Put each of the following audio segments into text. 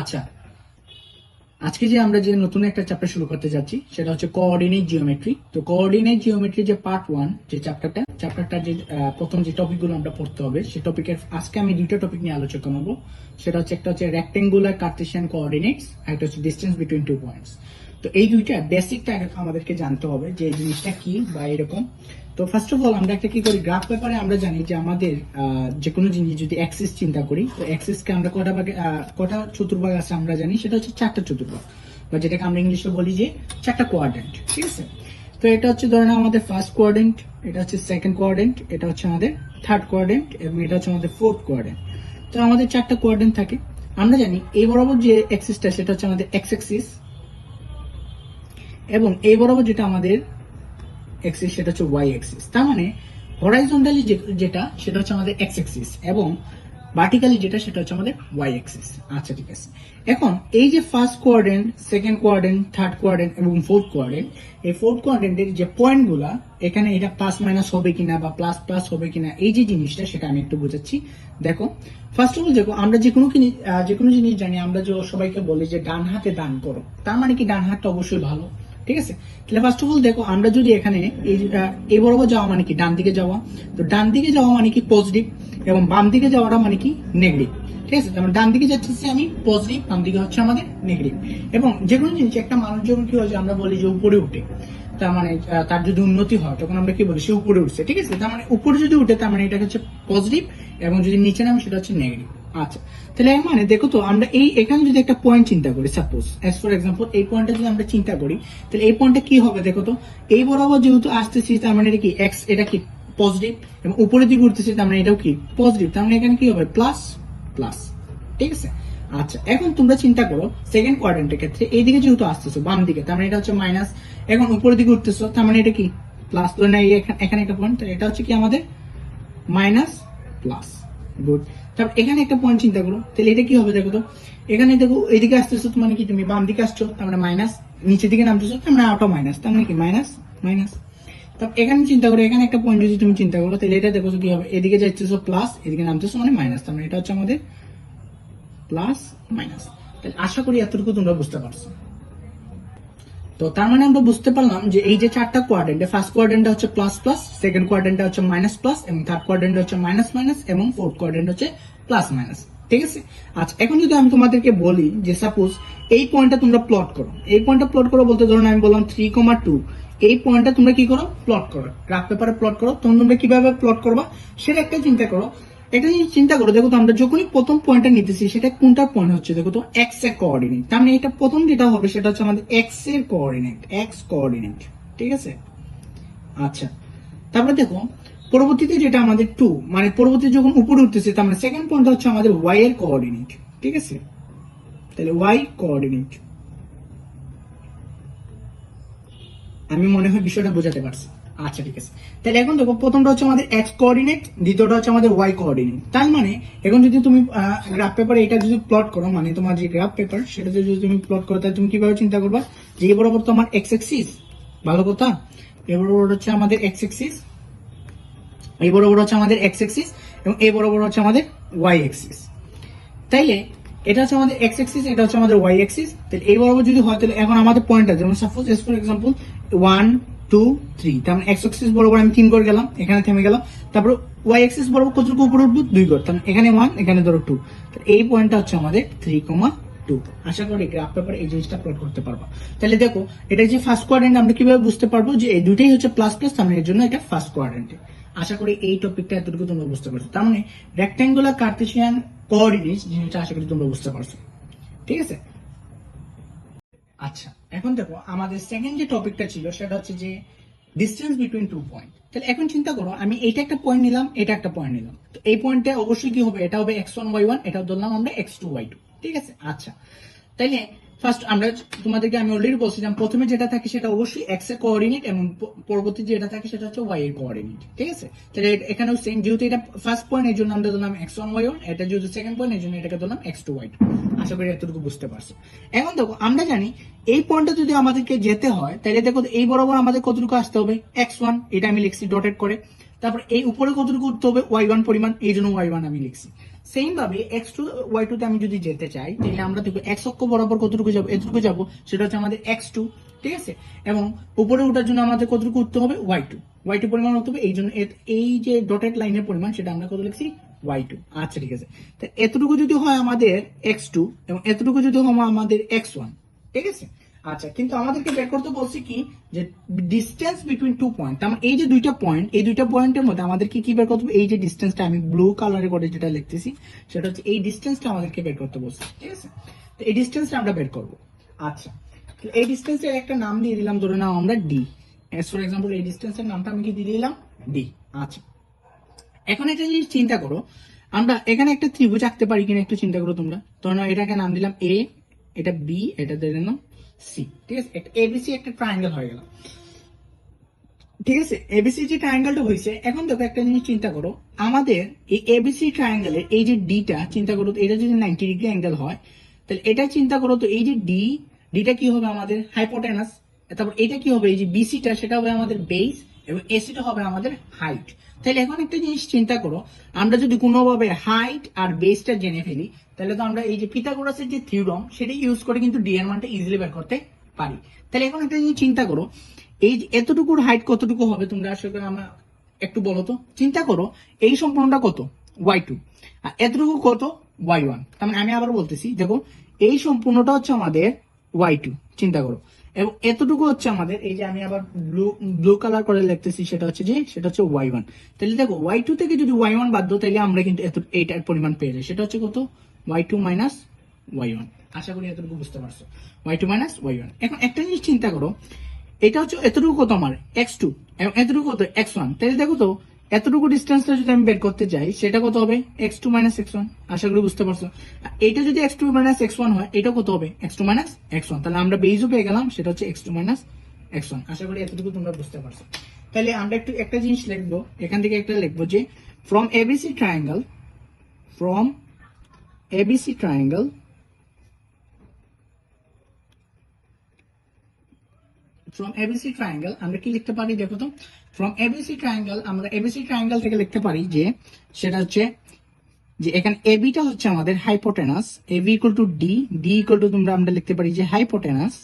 আচ্ছা। আজকে যে আমরা যে নতুন একটা চ্যাপ্টার শুরু করতে যাচ্ছি, সেটা হচ্ছে কোঅর্ডিনেট জিওমেট্রি তো কোঅর্ডিনেট জিওমেট্রি যে পার্ট ওয়ান যে চ্যাপ্টারটা চ্যাপ্টারটা যে প্রথম যে টপিকগুলো আমরা পড়তে হবে, সে টপিকের আজকে আমি দুইটা টপিক নিয়ে আলোচনা করব। সেটা হচ্ছে একটা হচ্ছে রেক্টেঙ্গুলার কার্টেশিয়ান কোঅর্ডিনেটস আর একটা হচ্ছে ডিস্টেন্স বিটুইন টু পয়েন্টস তো এই দুইটা বেসিকটা আমাদেরকে জানতে হবে যে জিনিসটা কি বা এরকম। তো ফার্স্ট অফ অল আমরা একটা কি করি? গ্রাফ পেপারে আমরা জানি যে আমাদের যে কোনো জিনিস যদি অ্যাক্সিস চিন্তা করি, তো অ্যাক্সিসকে আমরা কটা ভাগে কটা চতুর্ভাগ আছে আমরা জানি? সেটা হচ্ছে চারটা চতুর্ভাগ। বা যেটাকে আমরা ইংলিশে বলি যে চারটা কোয়ার্ডেন্ট ঠিক আছে? তো এটা হচ্ছে ধরেন আমাদের ফার্স্ট কোয়ার্ডেন্ট এটা হচ্ছে সেকেন্ড কোয়ার্ডেন্ট এটা হচ্ছে আমাদের থার্ড কোয়ার্ডেন্ট এবং এটা হচ্ছে আমাদের ফোর্থ কোয়ার্ডেন্ট তো আমাদের চারটা কোয়ার্ডেন্ট থাকে। আমরা জানি, এই বরাবর যে অ্যাক্সিসটা সেটা হচ্ছে আমাদের এক্স অ্যাক্সিস এবং এই বরাবর যেটা আমাদের এক্সিস সেটা হচ্ছে ওয়াই এক্সিস তার মানে হরাইজন্টালি যেটা, সেটা হচ্ছে আমাদের এক্স এক্সিস এবং ভার্টিক্যালি যেটা, সেটা হচ্ছে আমাদের ওয়াই এক্সিস আচ্ছা ঠিক আছে। এখন এই যে first quadrant second quadrant third quadrant এবং ফোর্থ কোয়ার্ডেন্ট এই ফোর্থ কোয়ার্ডেন্টের যে পয়েন্টগুলা এখানে এটা প্লাস মাইনাস হবে কিনা বা প্লাস প্লাস হবে কিনা, এই যে জিনিসটা, সেটা আমি একটু বোঝাচ্ছি। দেখো ফার্স্ট অফ অল দেখো, আমরা যে কোনো যে কোনো জিনিস জানি, আমরা যে সবাইকে বলি যে ডান হাতে দান করো। তার মানে কি, ডান হাতটা অবশ্যই ভালো। ঠিক আছে? তাহলে ফার্স্ট অফ অল দেখো, আমরা যদি এখানে এই এই বরাবর যাওয়া মানে কি? ডান দিকে যাওয়া। তো ডান দিকে যাওয়া মানে কি? পজিটিভ এবং বাম দিকে যাওয়াটা মানে কি? নেগেটিভ ঠিক আছে? যেমন ডান দিকে যাচ্ছে আমি পজিটিভ বাম দিকে হচ্ছে আমাদের নেগেটিভ এবং যে কোনো জিনিস, একটা মানুষ যখন কি হয় যে আমরা বলি যে উপরে উঠে, তার মানে তার যদি উন্নতি হয়, তখন আমরা কি বলি? সে উপরে উঠছে। ঠিক আছে? তার মানে উপরে যদি উঠে, তার মানে এটা হচ্ছে পজিটিভ এবং যদি নিচে নামে, সেটা হচ্ছে নেগেটিভ আচ্ছা তাহলে মানে দেখো তো, আমরা এই, এখানে যদি একটা পয়েন্ট চিন্তা করি সাপোজ অ্যাজ ফর এক্সাম্পল এই পয়েন্টটা যদি আমরা চিন্তা করি, তাহলে এই পয়েন্টটা কি হবে দেখো তো? এই বরাবর যেহেতু আসতেছি, তার মানে এটা কি এক্স এটা কি পজিটিভ এবং উপরের দিকে উঠতেছি তার মানে এটাও কি পজিটিভ তার মানে এখানে কি হবে? প্লাস প্লাস ঠিক আছে? আচ্ছা এখন তোমরা চিন্তা করো সেকেন্ড কোয়াড্রেন্টের ক্ষেত্রে এইদিকে যেহেতু আসতেছো, বাম দিকে, তার মানে এটা হচ্ছে মাইনাস এখন উপরের দিকে উঠতেছো তার মানে এটা কি প্লাস তো না এখানে একটা পয়েন্ট এটা হচ্ছে কি আমাদের? মাইনাস প্লাস গুড তারপর এখানে একটা পয়েন্ট চিন্তা করো। তাহলে এটা কি হবে দেখো তো? এখানে দেখো, এইদিকে আসতেছো মানে কি তুমি বাম দিকে আসছো, তার মাইনাস নিচের দিকে নামতেছো, তার মানে আউটও মাইনাস তার মানে কি মাইনাস মাইনাস তারপর এখানে চিন্তা করো, এখানে একটা পয়েন্ট যদি তুমি চিন্তা করো, তাহলে এটা দেখো কি হবে? এদিকে যাচ্ছেছো প্লাস এদিকে নামতেছো মানে মাইনাস তার মানে এটা হচ্ছে আমাদের প্লাস মাইনাস তাহলে আশা করি এতটুকু তোমরা বুঝতে পারছ। তো তার মানে আমরা বুঝতে পারলাম যে এই যে চারটা কোয়াড্রেন্ট ফার্স্ট কোয়াড্রেন্টটা হচ্ছে প্লাস প্লাস সেকেন্ড কোয়াড্রেন্টটা হচ্ছে মাইনাস প্লাস এবং থার্ড কোয়াড্রেন্ট হচ্ছে মাইনাস মাইনাস এবং ফোর্থ কোয়াড্রেন্ট হচ্ছে প্লাস মাইনাস ঠিক আছে? আচ্ছা এখন যদি আমি তোমাদেরকে বলি যে সাপোজ এই পয়েন্টটা তোমরা প্লট করো, এই পয়েন্টটা প্লট করো বলতে ধরুন আমি বললাম থ্রি কমা টু এই পয়েন্টটা তোমরা কি করো? প্লট করো গ্রাফ পেপারে প্লট করো। তখন তোমরা কীভাবে প্লট করবা? সেটা একটা চিন্তা করো। একটা জিনিস চিন্তা করো, দেখো তো আমরা যখনই প্রথম পয়েন্টটা নিতেছি, সেটা কোনটা পয়েন্ট হচ্ছে? দেখো তো এক্সের কোঅর্ডিনেট তার মানে এটা প্রথম যেটা হবে, সেটা হচ্ছে আমাদের এক্সের কোঅর্ডিনেট এক্স কোঅর্ডিনেট ঠিক আছে? আচ্ছা তারপরে দেখো, পরবর্তীতে যেটা আমাদের টু মানে পরবর্তী যখন উপরে উঠতেছে, তার মানে সেকেন্ড পয়েন্ট হচ্ছে আমাদের ওয়াই এর কোঅর্ডিনেট ঠিক আছে? তাহলে ওয়াই কোঅর্ডিনেট আমি মনে হয় বিষয়টা বোঝাতে পারছি। আচ্ছা ঠিক আছে। তাহলে এখন দেখো, প্রথমটা হচ্ছে আমাদের এক্স কোঅর্ডিনেট দ্বিতীয়টা হচ্ছে আমাদের ওয়াই কোঅর্ডিনেট তার মানে এখন যদি তুমি গ্রাফ পেপারে এটা যদি প্লট করো মানে তোমার যে গ্রাফ পেপার সেটা যদি তুমি প্লট করো, তাহলে তুমি কীভাবে চিন্তা করবা? যে এই বরাবর তো আমার এক্স এক্সিস ভালো কথা? এ বরাবর হচ্ছে আমাদের এক্স এক্সিস এই বরাবর হচ্ছে আমাদের এক্স এক্সিস এবং এই বরাবর হচ্ছে আমাদের ওয়াই এক্সিস তাইলে, এটা হচ্ছে আমাদের এক্স এক্সিস এটা হচ্ছে আমাদের ওয়াই এক্সিস তাহলে এই বরাবর যদি হয়, তাহলে এখন আমাদের পয়েন্টটা যেমন suppose for example one two three তার মানে এক্স এক্সিস বরাবর আমি তিন করে গেলাম, এখানে থেমে গেলাম। তারপর ওয়াই এক্সিস বরাবর কতটুকু উপরে উঠবো? দুই করে। তার মানে এখানে ওয়ান এখানে ধরো টু এই পয়েন্টটা হচ্ছে আমাদের থ্রি কমা টু আশা করি গ্রাফ পেপারে এই জিনিসটা প্লট করতে পারব। তাহলে দেখো, এটা যে ফার্স্ট কোয়াড্রেন্ট আমরা কীভাবে বুঝতে পারব যে এই দুইটাই হচ্ছে প্লাস প্লাস তার মানে এর জন্য এটা ফার্স্ট কোয়াড্রেন্টে আশা করি এই টপিকটা এতটুকু তোমরা বুঝতে পারছ। তার মানে রেক্ট্যাঙ্গুলার কার্টেশিয়ান কোঅর্ডিনেটস জিনিসটা আশা করি তোমরা বুঝতে পারছ। ঠিক আছে? আচ্ছা। এখন দেখো, আমাদের সেকেন্ড যে টপিকটা ছিল, সেটা হচ্ছে যে ডিস্টেন্স বিটুইন টু পয়েন্ট তাহলে এখন চিন্তা করো, আমি এটা একটা পয়েন্ট নিলাম, এটা একটা পয়েন্ট নিলাম। তো এই পয়েন্টে অবশ্যই কি হবে? এটা হবে এক্স ওয়ান ওয়াই ওয়ান এটা ধরলাম আমরা এক্স টু ওয়াই টু ঠিক আছে? আচ্ছা। তাইলে ফার্স্ট আমরা তোমাদেরকে আমি অলরেডি বলছিলাম, প্রথমে যেটা থাকে সেটা অবশ্যই এক্সের কোঅর্ডিনেট এবং পরবর্তী যেটা থাকে সেটা হচ্ছে ওয়াই এর কোঅর্ডিনেট ঠিক আছে? তাহলে এখানেও সেম যেহেতু এটা ফার্স্ট পয়েন্ট এর জন্য আমরা ধরলাম এক্স ওয়ান ওয়াই ওয়ান এটা যেহেতু সেকেন্ড পয়েন্ট এর জন্য এটাকে ধরলাম এক্স টু ওয়াই টু আশা করি এতটুকু বুঝতে পারছ। এখন দেখো, আমরা জানি এই পয়েন্টটা যদি আমাদেরকে যেতে হয়, তাহলে দেখো এই বরাবর আমাদের কতটুকু আসতে হবে? এক্স ওয়ান এটা আমি লিখছি ডটেড করে। তারপর এই উপরে কতটুকু উঠতে হবে? ওয়াই ওয়ান পরিমাণ, এই জন্য ওয়াই ওয়ান আমি লিখছি। সেম ভাবে এক্স টু ওয়াই টু তে আমি যদি যেতে চাই, তাহলে আমরা দেখব এক্স অক্ষ বরাবর কতটুকু যাব, এতটুকু যাব, সেটা হচ্ছে আমাদের এক্স টু ঠিক আছে? এবং উপরে ওঠার জন্য আমাদের কতটুকু উঠতে হবে? ওয়াই টু ওয়াই টু পরিমাণ হতে হবে, এই জন্য এই যে ডটেড লাইনের পরিমাণ, সেটা আমরা কত লিখছি? ওয়াই টু আচ্ছা ঠিক আছে। তো এতটুকু যদি হয় আমাদের এক্স টু এবং এতটুকু যদি হয় আমাদের এক্স ওয়ান ঠিক আছে? আচ্ছা কিন্তু আমাদেরকে বের করতে বলছি কি, যে ডিস্টেন্স বিটুইন টু পয়েন্ট তার মানে এই যে দুইটা পয়েন্ট এই দুইটা পয়েন্টের মধ্যে আমাদেরকে কি বের করতে হবে? এই যে ডিস্টেন্সটা আমি ব্লু কালারে করে যেটা লিখতেছি, সেটা হচ্ছে এই ডিস্টেন্সটা আমাদেরকে বের করতে বলছি, ঠিক আছে? তো এই ডিস্টেন্সটা আমরা বের করব। আচ্ছা এই ডিস্টেন্সের একটা নাম দিয়ে দিলাম, ধরে নাও আমরা ডি ফর এক্সাম্পল এই ডিস্টেন্সের নামটা আমি কি দিয়ে দিলাম? ডি আচ্ছা। এখন একটা জিনিস চিন্তা করো, আমরা এখানে একটা ত্রিভুজ আঁকতে পারি কিনা একটু চিন্তা করো তোমরা। ধরো নাও এটাকে নাম দিলাম এ এটা বি এটা দিয়ে দিলাম সি ঠিক আছে এবিসি একটা ট্রায়াঙ্গেল হয়ে গেল। ঠিক আছে এবিসি যে ট্রায়াঙ্গেলটা হয়েছে, এখন দেখো একটা জিনিস চিন্তা করো, আমাদের এই এবিসি ট্রায়াঙ্গেলের এই যে ডিটা চিন্তা করো এটা যদি নাইনটি ডিগ্রি অ্যাঙ্গেল হয়, তাহলে এটা চিন্তা করো তো, এই যে ডি ডিটা কি হবে আমাদের হাইপোটেনাস তারপর এটা কি হবে, এই যে বিসিটা সেটা হবে আমাদের বেস এবং এসিটা হবে আমাদের হাইট তাহলে এখন একটা জিনিস চিন্তা করো, আমরা যদি কোনোভাবে হাইট আর বেসটা জেনে ফেলি তাহলে তো আমরা এই যে পিথাগোরাসের যে থিওরম সেটা ইউজ করে কিন্তু ডি এর মানটা ইজিলি বের করতে পারি। তাহলে এখন একটা জিনিস চিন্তা করো, এই এতটুকুর হাইট কতটুকু হবে তোমরা আসলে আমার একটু বলো তো? চিন্তা করো, এই সম্পূর্ণটা কত? ওয়াই টু আর এতটুকু কত? ওয়াই ওয়ান তার মানে আমি আবার বলতেছি, দেখো, এই সম্পূর্ণটা হচ্ছে আমাদের ওয়াই টু চিন্তা করো। এবং এতটুকু হচ্ছে আমাদের, এই যে আমি আবার ব্লু ব্লু কালার করে লিখতেছি, সেটা হচ্ছে যে, সেটা হচ্ছে ওয়াই ওয়ান তাহলে দেখো ওয়াই টু থেকে যদি ওয়াই ওয়ান বাদ দাও, তাহলে আমরা কিন্তু এত, এইটার পরিমাণ পেয়ে যাই। সেটা হচ্ছে কত? Y two minus y one আশা করি এতটুকু বুঝতে পারছ। Y two minus y one এখন একটা জিনিস চিন্তা করো, এটা হচ্ছে এতটুকু কত আমার? এক্স টু এবং এতটুকু কত? এক্স ওয়ান তাহলে দেখো তো, এতটুকু ডিস্টেন্সটা যদি আমি বের করতে চাই সেটা কত হবে? X two minus x one আশা করি বুঝতে পারছ। এটা যদি x two minus x one হয়, এটা কত হবে? X two minus x one তাহলে আমরা বেইজও পেয়ে গেলাম, সেটা হচ্ছে x two minus x one আশা করি এতটুকু তোমরা বুঝতে পারছ। তাহলে আমরা একটু একটা জিনিস লিখব। এখান থেকে একটা লিখব যে from ABC triangle from ABC triangle from ABC triangle আমরা কি লিখতে পারি দেখো তো? ফ্রম এবিসি ট্রায়াঙ্গেল আমরা এবিসি ট্রায়াঙ্গেল থেকে লিখতে পারি যে, সেটা হচ্ছে যে এখানে এবিটা হচ্ছে আমাদের hypotenuse to D equal to তোমরা আমরা লিখতে পারি যে হাইপোটেনাস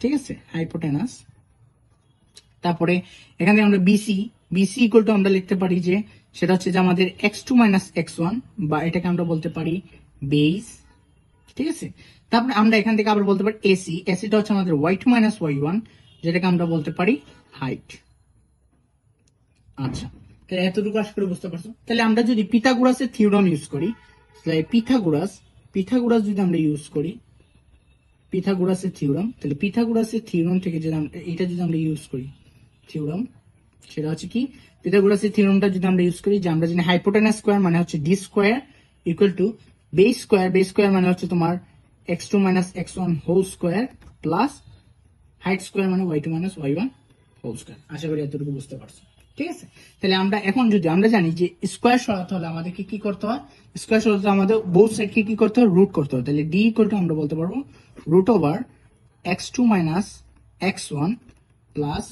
ঠিক আছে? হাইপোটেনাস তারপরে এখানে আমরা ইকুয়াল টু আমরা লিখতে পারি যে সেটা হচ্ছে যে আমাদের x two minus x one বা এটাকে আমরা বলতে পারি বেস ঠিক আছে? তারপরে আমরা এখান থেকে আবার বলতে পারি এসি এসিটা হচ্ছে আমাদের y two minus y one যেটাকে আমরা বলতে পারি হাইট আচ্ছা তাহলে এতটুকু আশা করে বুঝতে পারছ? তাহলে আমরা যদি পিথাগোরাসের থিওরাম ইউজ করি, তাহলে পিথাগোরাস পিথাগোরাস যদি আমরা ইউজ করি, পিথাগোরাসের থিওরাম তাহলে পিথাগোরাসের থিওরাম থেকে আমরা, এটা যদি আমরা ইউজ করি থিওরাম সেটা হচ্ছে কি? পিথাগোরাসের থিওরামটা যদি আমরা ইউজ করি যে আমরা জানি হাইপোটেনাস স্কোয়ার মানে হচ্ছে D square equal to base square base square মানে হচ্ছে তোমার x two minus x one whole square plus height square মানে y two minus y one whole square আশা করি এতটুকু বুঝতে পারছ। ঠিক আছে? তাহলে আমরা এখন যদি আমরা জানি যে স্কোয়ার সরাতে হলে আমাদেরকে কি করতে হয়? স্কোয়ার সরাতে আমাদের বোথ সাইডকে কি করতে হয়? রুট করতে হয়। তাহলে ডি ইকুয়াল টু আমরা বলতে পারব root over x two minus x one plus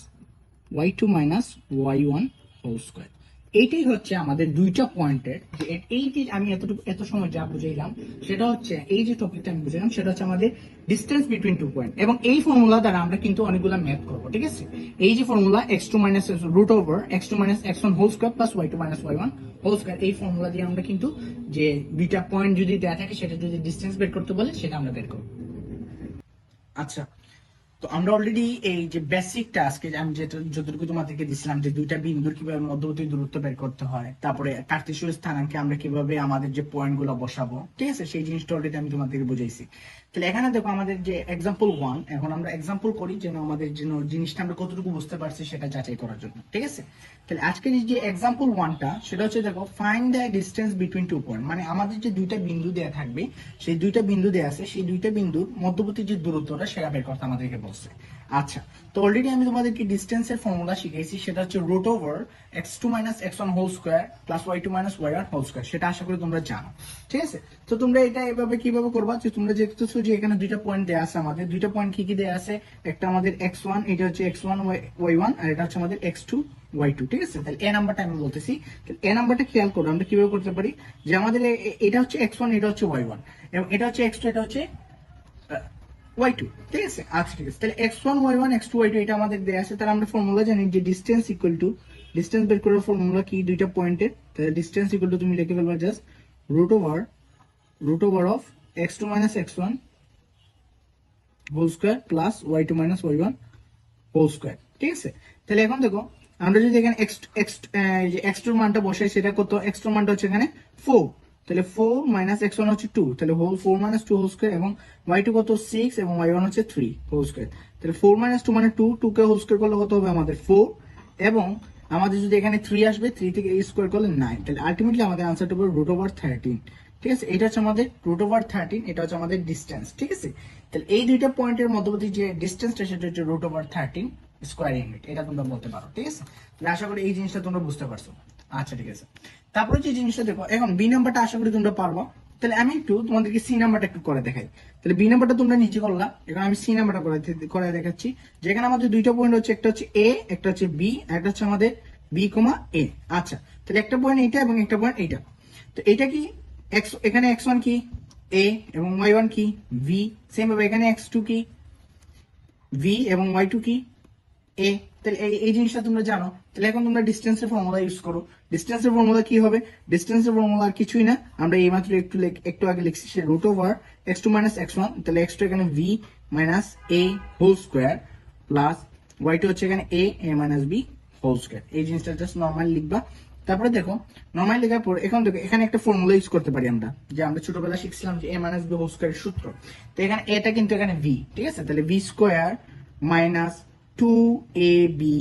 y two minus y one whole square এইটাই হচ্ছে আমাদের দুইটা পয়েন্টের যে এই যে আমি এতটুকু এত সময় যা বুঝাইলাম, সেটা হচ্ছে এই যে টপিকটা আমি বুঝাইলাম, সেটা হচ্ছে আমাদের ডিস্টেন্স বিটুইন টু পয়েন্ট এবং এই ফর্মুলা দ্বারা আমরা কিন্তু অনেকগুলো ম্যাথ করব, ঠিক আছে? এই যে formula x two minus root over x two minus x one whole square plus y two minus y one whole square এই ফর্মুলা দিয়ে আমরা কিন্তু যে দুইটা পয়েন্ট যদি দেওয়া থাকে, সেটা যদি ডিস্টেন্স বের করতে বলে, সেটা আমরা বের করব। আচ্ছা তো আমরা অলরেডি এই যে বেসিক টাস্ক আমি যেটা, যতটুকু তোমাদেরকে দিছিলাম যে দুইটা বিন্দুর কীভাবে মধ্যবর্তী দূরত্ব বের করতে হয়, তারপরে কার্তেশীয় স্থানাঙ্কে আমরা কীভাবে আমাদের যে পয়েন্টগুলো বসাবো, ঠিক আছে? সেই জিনিসটা অলরেডি আমি তোমাদেরকে বুঝাইছি। তাহলে এখানে দেখো আমাদের যে এক্সাম্পল ওয়ান এখন আমরা এক্সাম্পল করি যেন আমাদের যেন জিনিসটা আমরা কতটুকু বুঝতে পারছি সেটা যাচাই করার জন্য, ঠিক আছে? তাহলে আজকের যে এক্সাম্পল ওয়ানটা সেটা হচ্ছে দেখো find the distance between two point মানে আমাদের যে দুইটা বিন্দু দেয়া থাকবে, সেই দুইটা বিন্দু দেয়া আছে, সেই দুইটা বিন্দুর মধ্যবর্তী যে দূরত্বটা সেটা বের করতে আমাদেরকে বলছে। আচ্ছা তো অলরেডি আমি তোমাদেরকে ডিস্টেন্সের ফর্মুলা শিখেছি সেটা হচ্ছে root over x two minus x one whole square plus y two minus y one whole square সেটা আশা করি তোমরা জানো। ঠিক আছে? তো তোমরা এটা এভাবে কীভাবে করবা? যে তোমরা দেখতেছো যে এখানে দুইটা পয়েন্ট দেওয়া আছে আমাদের। দুইটা পয়েন্ট কি কি দেওয়া আছে? একটা আমাদের এক্স ওয়ান এটা হচ্ছে এক্স ওয়ান ওয়াই ওয়ান আর এটা হচ্ছে আমাদের এক্স টু ওয়াই টু ঠিক আছে? তাহলে এ নাম্বারটা আমি বলতেছি। এ নাম্বারটা খেয়াল করো, আমরা কীভাবে করতে পারি? যে আমাদের এটা হচ্ছে এক্স ওয়ান এটা হচ্ছে ওয়াই ওয়ান এবং এটা হচ্ছে এক্স টু এটা হচ্ছে ওয়াই টু ঠিক আছে? আচ্ছা ঠিক আছে। তাহলে x one y one x two y two এটা আমাদের দেওয়া আছে। তাহলে আমরা ফর্মুলা জানি যে ডিস্টেন্স ইকুয়াল টু ডিস্টেন্স বের করার ফর্মুলা কি? দুইটা পয়েন্টের তাহলে ডিস্টেন্স ইকুয়াল টু তুমি লিখে ফেলবা just root over root over of x two minus x one whole square plus y two minus y one whole square ঠিক আছে? তাহলে এখন দেখো, আমরা যদি এখানে এক্স এক্স এক্স টুর মানটা বসাই, সেটা কত? এক্স টুর মানটা হচ্ছে এখানে ফোর তাহলে ফোর মাইনাস এক্স ওয়ান হচ্ছে টু তাহলে whole four minus two whole square এবং ওয়াই টু কত সিক্স এবং ওয়াই ওয়ান হচ্ছে থ্রি হোল স্কোয়ার তাহলে ফোর মাইনাস টু মানে টু টু কে হোল স্কোয়ার করলে কত হবে আমাদের ফোর এবং আমাদের যদি এখানে থ্রি আসবে থ্রি থেকে এই স্কোয়ার করলে নাইন তাহলে আলটিমেটলি আমাদের আনসারটা হবে রুট ওভার থার্টিন ঠিক আছে? এটা হচ্ছে আমাদের রুট ওভার থার্টিন এটা হচ্ছে আমাদের ডিস্টেন্স ঠিক আছে? তাহলে এই দুইটা পয়েন্টের মধ্যবর্তী যে ডিস্টেন্সটা সেটা হচ্ছে root over thirteen square unit এটা তোমরা বলতে পারো, ঠিক আছে? তাহলে আশা করি এই জিনিসটা তোমরা বুঝতে পারছ। আচ্ছা ঠিক আছে। তারপরে যে জিনিসটা দেখো, এখন বি নাম্বারটা আশা করি তোমরা পারবা। তাহলে আমি একটু তোমাদেরকে সি নাম্বারটা একটু করে দেখাই। তাহলে বি নাম্বারটা তোমরা নিচে করলা। এখন আমি সি নাম্বারটা করে করে দেখাচ্ছি। যেখানে আমাদের দুইটা পয়েন্ট হচ্ছে, একটা হচ্ছে এ একটা হচ্ছে বি একটা হচ্ছে আমাদের বি কমা এ আচ্ছা তাহলে একটা পয়েন্ট এইটা এবং একটা পয়েন্ট এইটা। তো এটা কি এক্স এখানে এক্স ওয়ান কি? এ এবং ওয়াই ওয়ান কি? ভি সেম ভাবে এখানে এক্স টু কি? ভি এবং ওয়াই টু কি? এ তাহলে এই এই জিনিসটা তোমরা জানো। তাহলে এখন তোমরা ডিস্টেন্সের ফর্মুলা ইউজ করো। ডিস্টেন্সের ফর্মুলা কি হবে? ডিস্টেন্সের ফর্মুলা আর কিছুই না। আমরা এই মাত্র একটু একটু আগে লিখছি সে root over x two minus x one তাহলে এক্স টু এখানে B minus A whole square plus y two হচ্ছে এখানে A A minus B whole square এই জিনিসটা জাস্ট নর্মাল লিখবা। তারপরে দেখো নর্মাল লেখার পর এখন দেখো, এখানে একটা ফর্মুলা ইউজ করতে পারি আমরা, যে আমরা ছোটবেলা শিখছিলাম যে এ মাইনাস বি হোল স্কোয়ারের সূত্র। তো এখানে এটা কিন্তু এখানে ভি ঠিক আছে? তাহলে B square minus two A B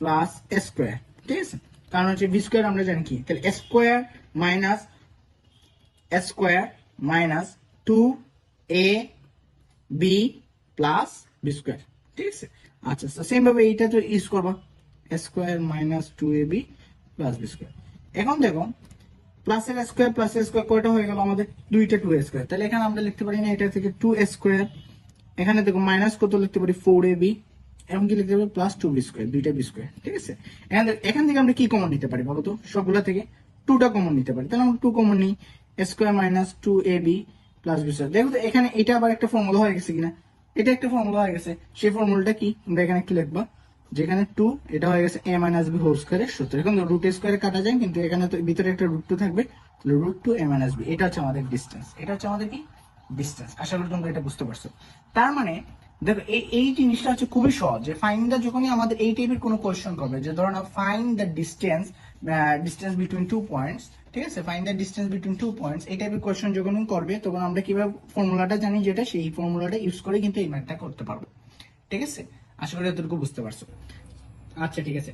plus square ঠিক আছে? কারণ হচ্ছে ভি স্কোয়ার আমরা জানি কি? তাহলে square minus square minus two A B plus B square ঠিক আছে? আচ্ছা সেম ভাবে এইটা তো ইউজ করবা। Square minus two A B plus B square এখন দেখো প্লাস এর স্কোয়ার প্লাস এর স্কোয়ার কয়টা হয়ে গেল আমাদের? দুইটা টু স্কোয়ার তাহলে এখানে আমরা লিখতে পারি না, এটা থেকে টু স্কোয়ার এখানে দেখো মাইনাস কত লিখতে পারি? ফোর এ বি এবং কি লিখতে পারি প্লাস টু বি স্কোয়ার দুইটা বি স্কোয়ার ঠিক আছে? এখান থেকে- আমরা কি কমন নিতে পারি থেকে টুটা কমন নিতে পারি। তাহলে আমরা টু কমন নিই square minus two A B plus B square দেখো তো, এখানে এটা আবার একটা ফর্মুলা হয়ে গেছে কিনা? এটা একটা ফর্মুলা হয়ে গেছে। সেই ফর্মুলাটা কি? আমরা এখানে একটু লিখবা? যেখানে টু এটা হয়ে গেছে এ মাইনাস বি হোল স্কোয়ারের সূত্র। এখন রুট স্কোয়ারে কাটা যায়, কিন্তু এখানে তো ভিতরে একটা রুট টু থাকবে। Root two A minus B এটা হচ্ছে আমাদের ডিস্টেন্স এটা হচ্ছে আমাদের কি? ডিস্টেন্স আশা করি তোমরা এটা বুঝতে পারছ। তার মানে দেখো এই জিনিসটা হচ্ছে খুবই সহজ যে ফাইন দা যখনই আমাদের এই টাইপের কোনো কোয়েশ্চেন করবে, যে ধরো না find the distance distance between two points ঠিক আছে? Find the distance between two points এই টাইপের কোয়েশ্চেন যখন করবে, তখন আমরা কীভাবে ফর্মুলাটা জানি যেটা, সেই ফর্মুলাটা ইউজ করে কিন্তু এই ম্যাথটা করতে পারব। ঠিক আছে? আশা করি এতটুকু বুঝতে পারছ। আচ্ছা ঠিক আছে।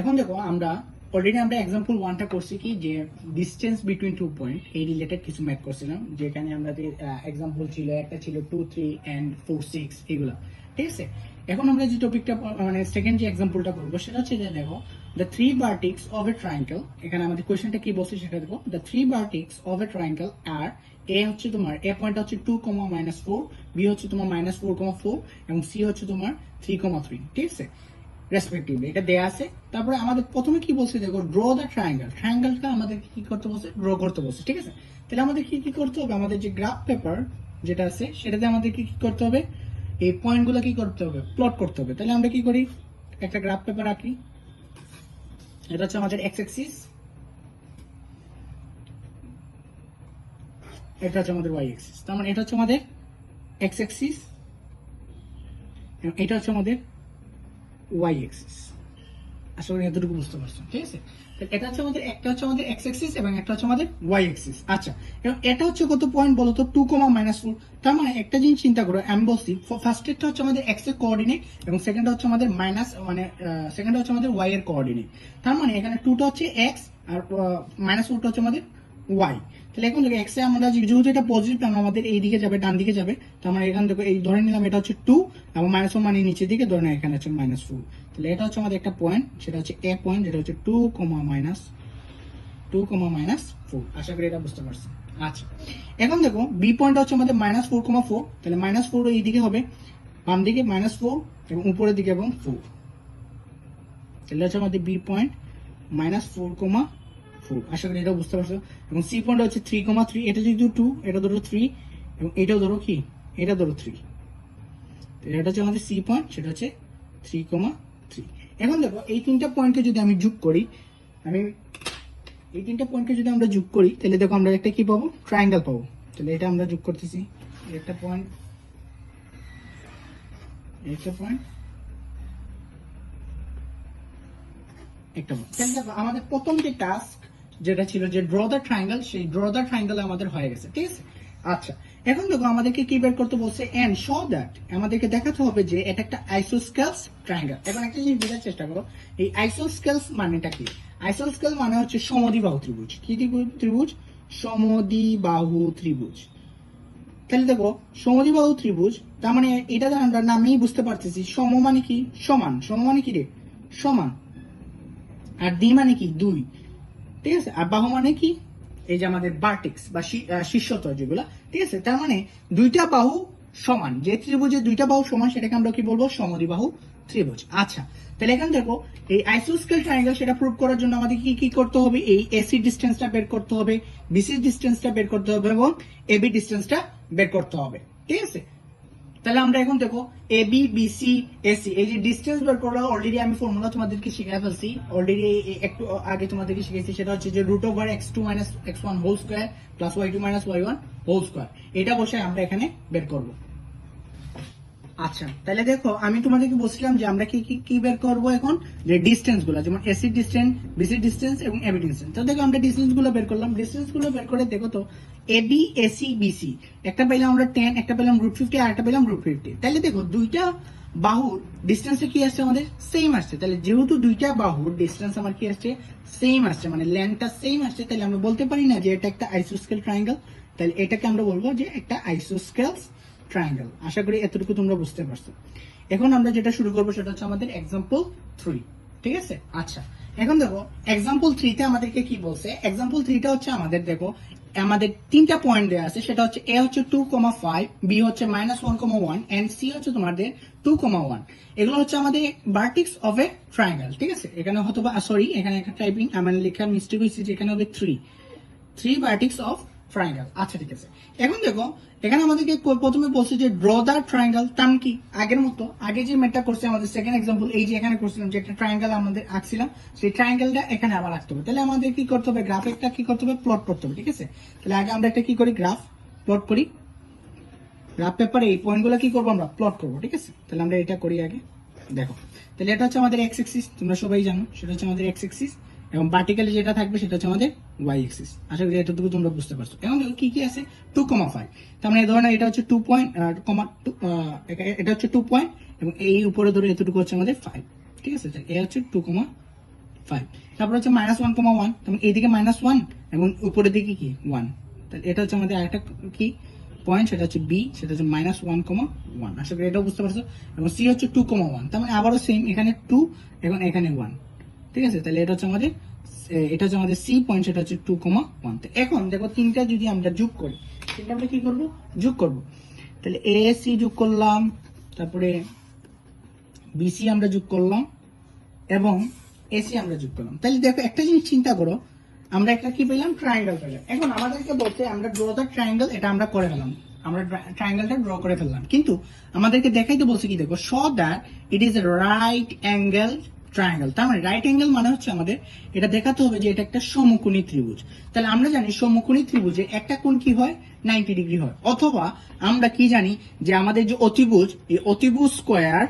এখন দেখো, আমরা অলরেডি আমরা এক্সাম্পল ওয়ানটা করছি কি যে ডিস্টেন্স বিটুইন টু পয়েন্ট এই রিলেটেড কিছু ম্যাথ করছিলাম, যেখানে আমরা এক্সাম্পল ছিল, একটা ছিল two three and four six এগুলো। ঠিক আছে? এখন আমরা যে টপিকটা মানে সেকেন্ড যে এক্সাম্পলটা করব, সেটা হচ্ছে যে দেখো the three vertex of a triangle এখানে আমাদের কোয়েশ্চেনটা কি বলছে সেটা দেখো। The three vertex of a triangle R A হচ্ছে তোমার এ পয়েন্ট হচ্ছে two comma minus four B হচ্ছে তোমার মাইনাস ফোর কমা ফোর এবং সি হচ্ছে তোমার থ্রি কমা থ্রি ঠিক আছে? রেসপেক্টিভলি এটা দেয়া আছে। তারপরে আমাদের প্রথমে কি বলছে দেখো ড্র দ্য ট্রায়াঙ্গেল ট্রায়াঙ্গেলটা আমাদের কি করতে বলছে? ড্র করতে বলছে, ঠিক আছে? তাহলে আমাদের কি কি করতে হবে? আমাদের যে গ্রাফ পেপার যেটা আছে, সেটাতে আমাদের কি কি করতে হবে? এই পয়েন্টগুলো কি করতে হবে? প্লট করতে হবে। তাহলে আমরা কি করি? একটা গ্রাফ পেপার আঁকি। এটা হচ্ছে আমাদের এক্স অ্যাক্সিস এটা হচ্ছে আমাদের ওয়াই অ্যাক্সিস তার মানে এটা হচ্ছে আমাদের এক্স অ্যাক্সিস এটা হচ্ছে আমাদের ওয়াই এক্সিস আশা করি এতটুকু বুঝতে পারছ। ঠিক আছে? এটা হচ্ছে আমাদের, একটা হচ্ছে আমাদের এক্স এক্সিস এবং একটা হচ্ছে আমাদের ওয়াই এক্সিস আচ্ছা এটা হচ্ছে কত পয়েন্ট বলো তো টু কমা মাইনাস ফোর তার মানে একটা জিনিস চিন্তা করো আমি ফার্স্ট এরটা হচ্ছে আমাদের এক্সের কোঅর্ডিনেট এবং সেকেন্ড হচ্ছে আমাদের মাইনাস মানে সেকেন্ড হচ্ছে আমাদের ওয়াই এর কোঅর্ডিনেট তার মানে এখানে টুটা হচ্ছে এক্স আর মাইনাস ফোরটা হচ্ছে আমাদের ওয়াই তাহলে এখন দেখো এক্স আমরা যেহেতু এটা পজিটিভ আমরা আমাদের এই দিকে যাবে, ডান দিকে যাবে। তো আমরা এখান থেকে এই ধরে নিলাম, এটা হচ্ছে টু এবং মাইনাস ওয়ান মানে নিচের দিকে, ধরে নিলাম এখানে হচ্ছে মাইনাস ফোর তাহলে এটা হচ্ছে আমাদের একটা পয়েন্ট সেটা হচ্ছে এ পয়েন্ট যেটা হচ্ছে two comma minus two comma minus four আশা করি এটা বুঝতে পারছি আচ্ছা এখন দেখো বি পয়েন্ট হচ্ছে আমাদের মাইনাস ফোর কমা ফোর তাহলে মাইনাস ফোর এই দিকে হবে, বাম দিকে মাইনাস ফোর এবং উপরের দিকে এবং ফোর তাহলে হচ্ছে আমাদের B point minus four comma four আশা করি এটা বুঝতে পারছ। এবং সি পয়েন্ট হচ্ছে থ্রি কমা থ্রি এটা যদি টু এটা ধরো থ্রি এবং এটাও ধরো কি? এটা ধরো থ্রি এটা হচ্ছে আমাদের সি পয়েন্ট সেটা হচ্ছে থ্রি কমা থ্রি এখন দেখো, এই তিনটা পয়েন্টকে যদি আমি যোগ করি, আমি এই তিনটা পয়েন্টকে যদি আমরা যোগ করি, তাহলে দেখো আমরা একটা কি পাবো? ট্রায়াঙ্গেল পাবো। তাহলে এটা আমরা যোগ করতেছি। একটা পয়েন্ট একটা পয়েন্ট একটা। তাহলে দেখো, আমাদের প্রথম যে টাস্ক যেটা ছিল যে ড্র দ্য ট্রায়াঙ্গেল সেই ড্র দ্য ট্রায়াঙ্গেল আমাদের হয়ে গেছে, ঠিক আছে? আচ্ছা এখন দেখো আমাদেরকে কি বের করতে বলছে এন্ড শো দ্যাট আমাদেরকে দেখাতে হবে যে এটা একটা আইসোস্কেলস ট্রায়াঙ্গেল এখন একটা জিনিস বোঝার চেষ্টা করো, এই আইসোস্কেলস মানেটা কি? আইসোস্কেল মানে হচ্ছে সমদ্বিবাহু ত্রিভুজ। কি ত্রিভুজ- সমদ্বিবাহু ত্রিভুজ। তাহলে দেখো সমদ্বিবাহু ত্রিভুজ, তার মানে এটা আমরা নামেই বুঝতে পারতেছি, সম মানে কি? সমান। সম মানে কি রে? সমান। আর দ্বি মানে কি? দুই। ঠিক আছে? আর বাহু মানে কি? এই যে আমাদের বার্টিক্স বা শীর্ষতর যেগুলো ঠিক আছে? তার মানে দুইটা বাহু সমান, যে ত্রিভুজের দুইটা বাহু সমান, সেটাকে আমরা কি বলব? সমদ্বিবাহু ত্রিভুজ। আচ্ছা তাহলে এখানে দেখো, এই আইসোস্কেল ট্রায়াঙ্গেল সেটা প্রুভ করার জন্য আমাদের কি কি করতে হবে? এই এসি ডিস্টেন্সটা বের করতে হবে বিসি ডিস্টেন্সটা বের করতে হবে এবং এবি ডিস্টেন্সটা বের করতে হবে। ঠিক আছে? তাহলে আমরা এখন দেখো A B B C AC এই যে ডিস্টেন্স বের করল অলরেডি আমি ফর্মুলা তোমাদেরকে শিখাই ফেলছি। অলরেডি একটু আগে তোমাদেরকে শিখেছি সেটা হচ্ছে যে root over x two minus x one whole square plus y two minus y one whole square এটা বসে আমরা এখানে বের করব। আচ্ছা তাহলে দেখো, আমি তোমাদেরকে বলছিলাম যে আমরা কি কি কি বের করব এখন? যে ডিস্টেন্সগুলো, যেমন এসি ডিস্টেন্স বিসি ডিস্টেন্স এবং এবি ডিস্টেন্স তো দেখো, আমরা ডিস্টেন্সগুলো বের করলাম। ডিস্টেন্সগুলো বের করে দেখো তো এবি এসি বিসি একটা পেলাম আমরা টেন একটা পেলাম রুট ফিফটি আর একটা পেলাম রুট ফিফটি তাহলে দেখো, দুইটা বাহুর ডিস্টেন্সে কি আসছে আমাদের? সেম আসছে। তাহলে যেহেতু দুইটা বাহুর ডিস্টেন্স আমার কি আসছে? সেম আসছে মানে লেন্থটা সেম আসছে, তাহলে আমরা বলতে পারি না যে এটা একটা আইসোস্কেল ট্রায়াঙ্গেল তাহলে এটাকে আমরা বলব যে একটা আইসোস্কেলস ট্রায়াঙ্গেল আশা করি এতটুকু তোমরা বুঝতে পারছ। এখন আমরা যেটা শুরু করব সেটা হচ্ছে আমাদের এক্সাম্পল থ্রি ঠিক আছে? আচ্ছা। এখন দেখো এক্সাম্পল থ্রিতে আমাদেরকে কি বলছে? এক্সাম্পল থ্রিটা হচ্ছে আমাদের, দেখো, আমাদের তিনটা পয়েন্ট দেওয়া আছে। সেটা হচ্ছে এ হচ্ছে টু কমা ফাইভ বি হচ্ছে minus one comma one and C হচ্ছে তোমাদের টু কমা ওয়ান এগুলো হচ্ছে আমাদের বার্টিক্স অফ এ ট্রায়াঙ্গেল ঠিক আছে? এখানে হয়তো বা সরি এখানে একটা টাইপিং আমার লেখার মিস্টেক হয়েছে যে এখানে হবে three three vertex of triangle আচ্ছা ঠিক আছে। এখন দেখো, এখানে আমাদেরকে প্রথমে বলছে যে ড্র দা ট্রায়াঙ্গেল তাম কি? আগের মতো। আগে যে ম্যাটটা করছে আমাদের সেকেন্ড এক্সাম্পল এই যে এখানে করছিলাম, যে একটা ট্রায়াঙ্গেল আমাদের আঁকছিলাম, সেই ট্রায়াঙ্গেলটা এখানে আবার আঁকতে হবে। তাহলে আমাদের কি করতে হবে? গ্রাফিকটা কি করতে হবে? প্লট করতে হবে, ঠিক আছে? তাহলে আগে আমরা একটা কি করি? গ্রাফ প্লট করি। গ্রাফ পেপারে এই পয়েন্টগুলো কি করব আমরা? প্লট করব, ঠিক আছে? তাহলে আমরা এটা করি আগে। দেখো, তাহলে এটা হচ্ছে আমাদের এক্স এক্সিস তোমরা সবাই জানো, সেটা হচ্ছে আমাদের এক্স এক্সিস এবং ভার্টিক্যালি যেটা থাকবে সেটা হচ্ছে আমাদের ওয়াই এক্সিস আশা করি এতটুকু তোমরা বুঝতে পারছ। দেখো কি কি আছে? টু কমা ফাইভ তার মানে ধরনের এটা হচ্ছে টু পয়েন্ট কমা টু এটা হচ্ছে টু পয়েন্ট এবং এই উপরে ধরে এতটুকু হচ্ছে আমাদের ফাইভ ঠিক আছে? এ হচ্ছে টু কমা ফাইভ তারপর হচ্ছে মাইনাস ওয়ান কমা ওয়ান তারপর এইদিকে মাইনাস ওয়ান এবং উপরের দিকে কি? ওয়ান তাহলে এটা হচ্ছে আমাদের আরেকটা কি? পয়েন্ট সেটা হচ্ছে বি সেটা হচ্ছে মাইনাস ওয়ান কমা ওয়ান আশা করি এটাও বুঝতে পারছ। এবং সি হচ্ছে টু কমা ওয়ান তার মানে আবারও সেম এখানে টু এবং এখানে ওয়ান ঠিক আছে? তাহলে এটা হচ্ছে আমাদের এটা হচ্ছে আমাদের সি পয়েন্ট সেটা হচ্ছে টু কমা ওয়ান এখন দেখো তিনটা যদি আমরা যোগ করি, তিনটা আমরা কি করব? যোগ করব। তাহলে এ সি যোগ করলাম, তারপরে বিসি আমরা যোগ করলাম, এবং এসি আমরা যোগ করলাম। তাহলে দেখো একটা জিনিস চিন্তা করো, আমরা একটা কি পেলাম? ট্রায়াঙ্গেল পেলাম। এখন আমাদেরকে বলতে আমরা ড্র দ্য ট্রায়াঙ্গেল এটা আমরা করে ফেলাম। আমরা ট্রায়াঙ্গেলটা ড্র করে ফেললাম। কিন্তু আমাদেরকে দেখাইতে বলছে কি দেখো show that it is right angle triangle তার মানে রাইট অ্যাঙ্গেল মানে হচ্ছে আমাদের এটা দেখাতে হবে যে এটা একটা সমকোণী ত্রিভুজ। তাহলে আমরা জানি সমকোণী ত্রিভুজে একটা কোণ কি হয়? নাইনটি ডিগ্রি হয়। অথবা আমরা কি জানি যে আমাদের যে অতিভুজ, এই অতিভুজ স্কোয়ার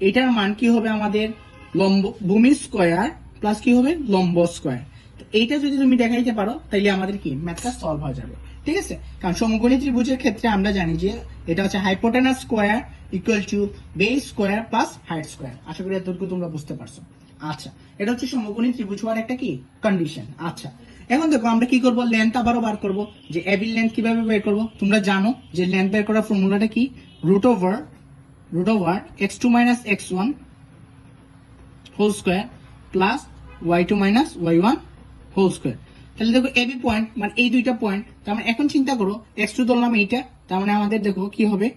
এটার মান কি হবে আমাদের? লম্ব, ভূমি স্কোয়ার প্লাস কি হবে? লম্ব স্কোয়ার তো এইটা যদি তুমি দেখাইতে পারো তাহলে আমাদের কি? ম্যাথটা সলভ হয়ে যাবে। ঠিক আছে? কারণ সমকোণী ত্রিভুজের ক্ষেত্রে আমরা জানি যে এটা হচ্ছে hypotenuse square equal to base square plus height square আশা করি এতটুকু তোমরা বুঝতে পারছ। আচ্ছা এটা হচ্ছে সমকোণী ত্রিভুজ হওয়ার একটা কি? কন্ডিশন আচ্ছা এখন দেখো আমরা কি করব? লেন্থ আবারও বার করব। যে এবি লেন্থ কীভাবে বের করব? তোমরা জানো যে লেন্থ বের করার ফর্মুলাটা কি? Root over root over x two minus x one whole square plus y two minus y one whole square তাহলে দেখো এবি পয়েন্ট মানে এই দুইটা পয়েন্ট তার মানে এখন চিন্তা করো এক্স টু ধরলাম এইটা, তার মানে আমাদের দেখো কি হবে?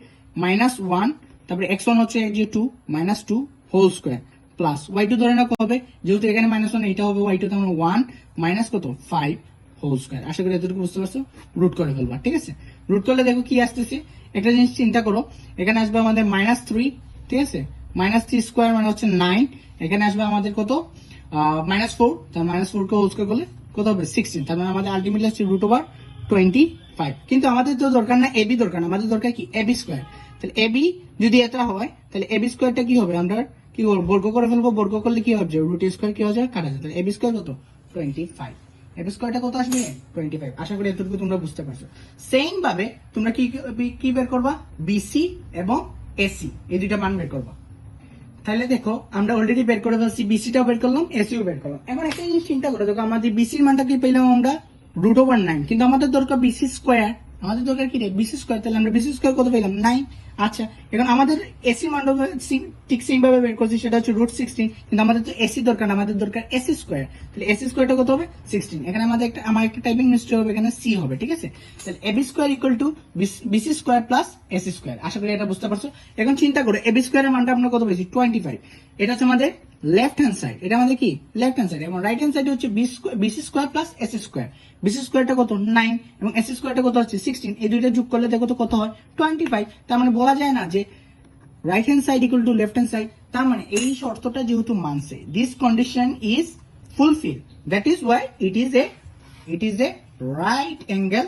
মাইনাস ওয়ান তারপরে এক্স ওয়ান হচ্ছে যে two minus two whole square plus y two ধরে না হবে, যেহেতু এখানে মাইনাস ওয়ান এইটা হবে ওয়াই টু তার মানে ওয়ান মাইনাস কত? ফাইভ হোল স্কোয়ার আশা করি এতটুকু বুঝতে পারছ? রুট করে ফেলবা, ঠিক আছে? রুট করলে দেখো কি আসতেছে? একটা জিনিস চিন্তা করো, এখানে আসবে আমাদের মাইনাস থ্রি ঠিক আছে? মাইনাস থ্রি স্কোয়ার মানে হচ্ছে নাইন এখানে আসবে আমাদের কত? মাইনাস ফোর তার মাইনাস ফোর কে হোল স্কোয়ার করলে কত হবে? সিক্সটিন তার মানে আমাদের আলটিমেটলি হচ্ছে রুট ওভার টোয়েন্টি ফাইভ কিন্তু আমাদের তো দরকার না এবি দরকার আমাদের দরকার কি? এবি স্কোয়ার তাহলে এবি যদি এটা হয়, তাহলে এবি স্কোয়ারটা কি হবে? আমরা কি বর্গ করে ফেলব। বর্গ করলে কি হবে রুট স্কোয়ার কি হয়ে যাবে? কাটা যাবে। তাহলে এবি স্কোয়ার কত? টোয়েন্টি ফাইভ এবি স্কোয়ারটা কত আসবে? টোয়েন্টি ফাইভ আশা করি এতটুকু তোমরা বুঝতে পারছ। সেম ভাবে তোমরা কি কি বের করবা? বিসি এবং এসি এই মান বের করবা। তাহলে দেখো, আমরা অলরেডি বের করে ফেলছি। বিসিটাও বের করলাম এসিও বের করলাম। এখন একটা জিনিস চিন্তা করো। দেখো, আমাদের বিসির মানটা কি পেলাম আমরা? রুট ওভার নাইন কিন্তু আমাদের দরকার বিসি স্কোয়ার আমাদের দরকার কি রে? বিসি স্কোয়ার তাহলে আমরা বিসি স্কোয়ার কত পেলাম? নাইন আচ্ছা এখন আমাদের এসি মানটা ঠিক সেম ভাবে বের করছি, সেটা হচ্ছে রুট সিক্সটিন কিন্তু আমাদের তো এসি দরকার না, আমাদের দরকার এসি স্কোয়ার তাহলে এসি স্কোয়ারটা কত হবে? সিক্সটিন এখানে আমাদের একটা আমার একটা টাইপিং মিস্টেক হবে, এখানে সি হবে, ঠিক আছে? তাহলে AB square equal to BC square plus AC square আশা করি এটা বুঝতে পারছ। এখন চিন্তা করো এবি স্কোয়ারের মানটা আমরা কত পেয়েছি? টোয়েন্টি ফাইভ এটা হচ্ছে আমাদের লেফট হ্যান্ড সাইড এটা আমাদের কি? লেফট হ্যান্ড সাইড এবং রাইট হ্যান্ড সাইড হচ্ছে BC square plus AC square BC স্কোয়ারটা কত? নাইন এবং এসি স্কোয়ারটা কত হচ্ছে? সিক্সটিন এই দুইটা যোগ করলে দেখো তো কত হয়? টোয়েন্টি ফাইভ তার মানে বলা যায় না যে right hand side equal to left hand side তার মানে এই শর্তটা যেহেতু মানছে this condition is fulfil that is why it is a it is a right angle